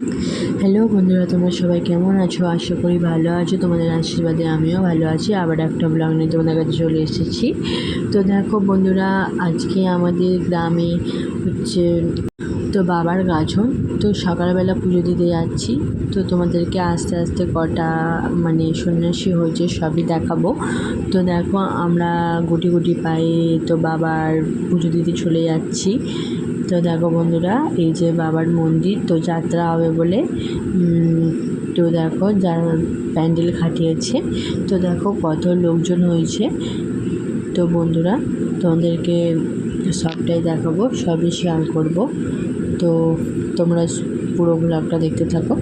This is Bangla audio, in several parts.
হ্যালো বন্ধুরা, তোমরা সবাই কেমন আছো? আশা করি ভালো আছো। তোমাদের আশীর্বাদে আমিও ভালো আছি। আবার একটা ব্লগ নিয়ে তোমাদের কাছে চলে এসেছি। তো দেখো বন্ধুরা, আজকে আমাদের গ্রামে হচ্ছে তো বাবার গাজন। তো সকালবেলা পুজো দিতে যাচ্ছি। তো তোমাদেরকে আস্তে আস্তে কটা মানে সন্ন্যাসী হয়েছে সবই দেখাবো। তো দেখো আমরা গুটি গুটি পায়ে তো বাবার পুজো দিতে চলে যাচ্ছি। তো দেখো বন্ধুরা, এই যে বাবার মন্দির, তো যাত্রা হবে বলে তো দেখো যার প্যান্ডেল খাটিয়েছে, তো দেখো কত লোকজন হয়েছে। তো বন্ধুরা, তোমাদেরকে সবটাই দেখাবো, সবই শেয়ার করব। তো তোমরা পুরো ব্লগটা দেখতে থাকো।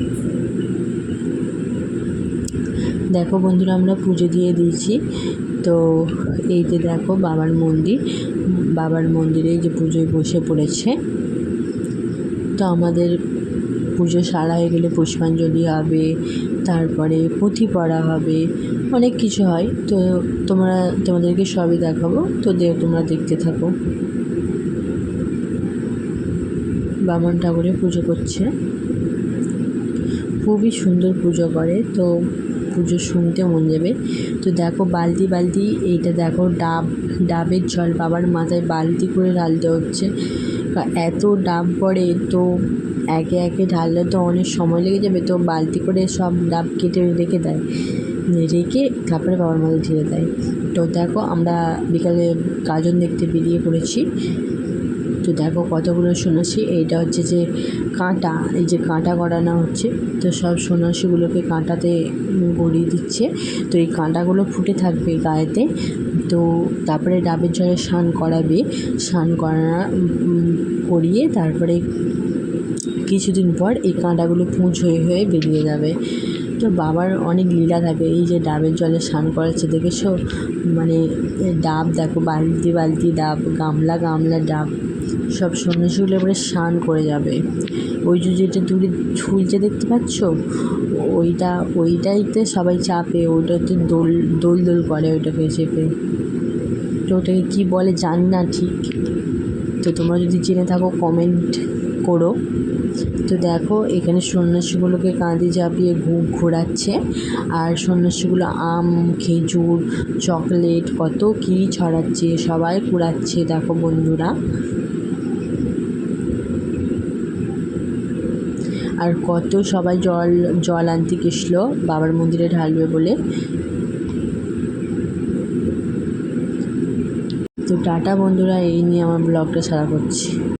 দেখো বন্ধুরা, আমরা পুজো দিয়ে দিয়েছি। তো এই যে দেখো বাবার মন্দির, বাবার মন্দিরে যে পুজোয় বসে পড়েছে। তো আমাদের পুজো সারা হয়ে গেলে পুষ্পাঞ্জলি হবে, তারপরে পুঁথি পড়া হবে, অনেক কিছু হয়। তো তোমরা, তোমাদেরকে সবই দেখাবো। তো তোমরা দেখতে থাকো। বামন ঠাকুরের পুজো করছে। খুবই সুন্দর পুজো করে। তো পুজো শুনতে মন যাবে। তো দেখো বালতি বালতি, এইটা দেখো ডাব, ডাবের জল বাবার মাথায় বালতি করে ঢালতে হচ্ছে। এত ডাব পড়ে তো একে একে ঢাললে তো অনেক সময় লেগে যাবে, তো বালতি করে সব ডাব কেটে রেখে দেয়। রেখে তারপরে বাবার মাথায় ঢেলে দেয়। তো দেখো আমরা বিকালে গাজন দেখতে বেরিয়ে পড়েছি। তো দেখো কতগুলো সন্ন্যাসী, এইটা হচ্ছে যে কাঁটা, এই যে কাঁটা গড়ানো হচ্ছে, তো সব সন্ন্যাসীগুলোকে কাঁটাতে গড়িয়ে দিচ্ছে, তো এই কাঁটাগুলো ফুটে থাকবে গায়েতে, তো তারপরে ডাবের জলে স্নান করাবে, স্নান করা করিয়ে তারপরে কিছুদিন পর এই কাঁটাগুলো পুঁজ হয়ে হয়ে বেরিয়ে যাবে। তো বাবার অনেক লীলা থাকে, এই যে ডাবের জলে স্নান করাচ্ছে, দেখেছ? মানে ডাব দেখো, বালতি বালতি ডাব, গামলা গামলা ডাব সব সন্ন্যাসীগুলো এবারে স্নান করে যাবে। ওই যে যেটা দূরে ঝুলছে দেখতে পাচ্ছ, ওইটা ওইটাইতে সবাই চাপে ওইটাতে দোল দোল দোল করে ওইটাকে চেপে। তো ওটাকে কী বলে জানি না ঠিক। তো তোমরা যদি জেনে থাকো কমেন্ট করো। তো দেখো, এখানে সন্ন্যাসীগুলোকে কাঁধে চাপিয়ে ঘোরাচ্ছে। আর সন্ন্যাসীগুলো আম, খেজুর, চকলেট, কত কী ছড়াচ্ছে, সবাই কুড়াচ্ছে, দেখো বন্ধুরা। আর কত সবাই জল জল আনতে গেছিল, বাবার মন্দিরে ঢালবে বলে। তো টাটা বন্ধুরা, এই নিয়ে আমার ব্লগটা সারা করছি।